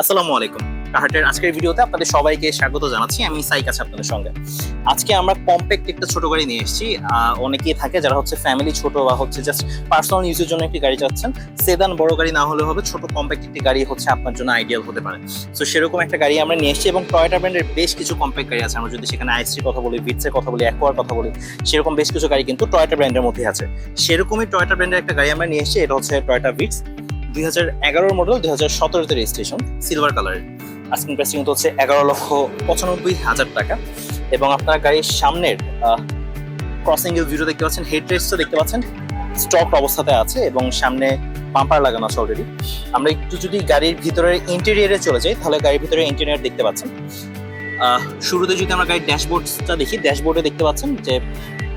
আসসালামু আলাইকুম। কাহাটের আজকের ভিডিওতে আপনাদের সবাইকে স্বাগত জানাচ্ছি। আমি সাইক আছি আপনাদের সঙ্গে। আজকে আমরা কম্প্যাক্ট একটা ছোট গাড়ি নিয়ে এসেছি। অনেকেই থাকে যারা হচ্ছে ফ্যামিলি ছোট বা হচ্ছে জাস্ট পার্সোনাল ইউজের জন্য একটি গাড়ি চাচ্ছেন। সেদান বড় গাড়ি না হলে হবে, ছোট কম্প্যাক্ট একটি গাড়ি হচ্ছে আপনার জন্য আইডিয়াল হতে পারে। তো সেরকম একটা গাড়ি আমরা নিয়ে এসেছি এবং টয়টা ব্র্যান্ডের বেশ কিছু কম্প্যাক্ট গাড়ি আছে। আমরা যদি সেখানে আইসির কথা বলি বিটসের কথা বলি অ্যাকোয়ার কথা বলি, সেরকম বেশ কিছু গাড়ি কিন্তু টয়টা ব্র্যান্ডের মধ্যে আছে। সেরকমই টয়টা ব্র্যান্ডের একটা গাড়ি আমরা নিয়ে এসেছি। এটা হচ্ছে টয়টা বিটস দুই এগারোর মডেল দুই হাজার সতেরোতে রেজিস্ট্রেশন সিলভার কালারের আস্কিং প্রাইস হচ্ছে এগারো লক্ষ পঁচানব্বই হাজার টাকা। এবং আপনার গাড়ির সামনের ক্রসিং এর ভিডিও দেখতে পাচ্ছেন হেড রেস্টও দেখতে পাচ্ছেন স্টক অবস্থাতে আছে এবং সামনে পাম্পার লাগানো আছে অলরেডি আমরা একটু যদি গাড়ির ভিতরের ইন্টেরিয়ারে চলে যাই, তাহলে গাড়ির ভিতরে ইন্টেরিয়ার দেখতে পাচ্ছেন। শুরুতে যদি আমরা গাড়ির ড্যাশবোর্ডটা দেখি, ড্যাশবোর্ডে দেখতে পাচ্ছেন যে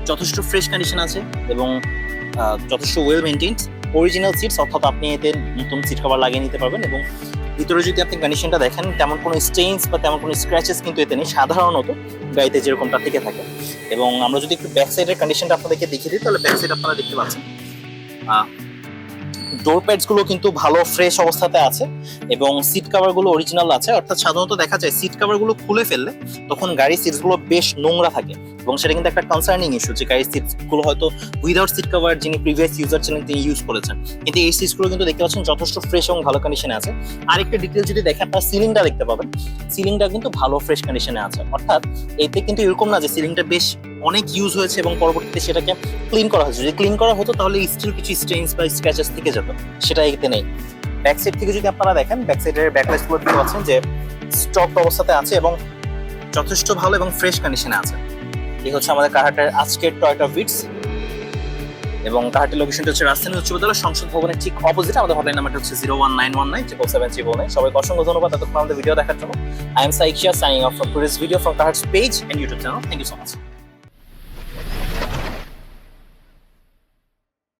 যথেষ্ট ফ্রেশ কন্ডিশন আছে এবং যথেষ্ট ওয়েল মেনটেন্ড অরিজিনাল সিটস অর্থাৎ আপনি এতে নতুন সিট কভার লাগিয়ে নিতে পারবেন এবং ভিতরে যদি আপনি কন্ডিশনটা দেখেন, তেমন কোনো স্টেইনস বা তেমন কোনো স্ক্র্যাচেস কিন্তু এতে নেই। সাধারণত গাড়িতে যেরকমটা থেকে থাকে। এবং আমরা যদি একটু ব্যাক সাইডের কন্ডিশনটা আপনাদেরকে দেখিয়ে দিই, তাহলে ব্যাক সাইড আপনারা দেখতে পাচ্ছেন। ডোর প্যাডসগুলো কিন্তু ভালো ফ্রেশ অবস্থাতে আছে এবং সিট কভারগুলো অরিজিনাল আছে। অর্থাৎ সাধারণত দেখা যায় সিট কভারগুলো খুলে ফেললে তখন গাড়ির সিটসগুলো বেশ নোংরা থাকে এবং সেটা কিন্তু একটা কনসার্নিং ইস্যু যে গাড়ির সিটসগুলো হয়তো উইদাউট সিট কভার যিনি প্রিভিয়াস ইউজার ছিলেন তিনি ইউজ করেছেন। কিন্তু এই সিটসগুলো কিন্তু দেখতে পাচ্ছেন যথেষ্ট ফ্রেশ এবং ভালো কন্ডিশনে আছে। আরেকটা ডিটেল যদি দেখেন আপনার সিলিংটা দেখতে পাবেন। সিলিংটা কিন্তু ভালো ফ্রেশ কন্ডিশনে আছে। অর্থাৎ এতে কিন্তু এরকম না যে সিলিংটা বেশ অনেক ইউজ হয়েছে এবং পরবর্তীতে সেটাকে ক্লিন করা হয়েছে। যদি ক্লিন করা হতো তাহলে স্টিল কিছু স্টেইনস বা স্ক্র্যাচেস থেকে যেত। সেটা এতে নেই। ব্যাক সাইড থেকে যদি আপনারা দেখেন ব্যাক সাইডের ব্যাকলাইটগুলো দেখতে পাচ্ছেন যে স্টক অবস্থাতে আছে এবং যথেষ্ট ভালো এবং ফ্রেশ কন্ডিশনে আছে। এই হচ্ছে আমাদের কাহাটের আজকের টয়টা বিটস এবং কাহাটের লোকেশনটা হচ্ছে রাজধানী উচ্চ বিদ্যালয় সংসদ ভবনের ঠিক অপোজিট আমাদের হটলাইন নাম্বারটা হচ্ছে zero one nine one nine triple seven triple nine সবাইকে অসংখ্য ধন্যবাদ এতক্ষণ আমাদের ভিডিও দেখার জন্য। I am Saikia signing off from tourist video from কাহাটস page and YouTube channel thank you so much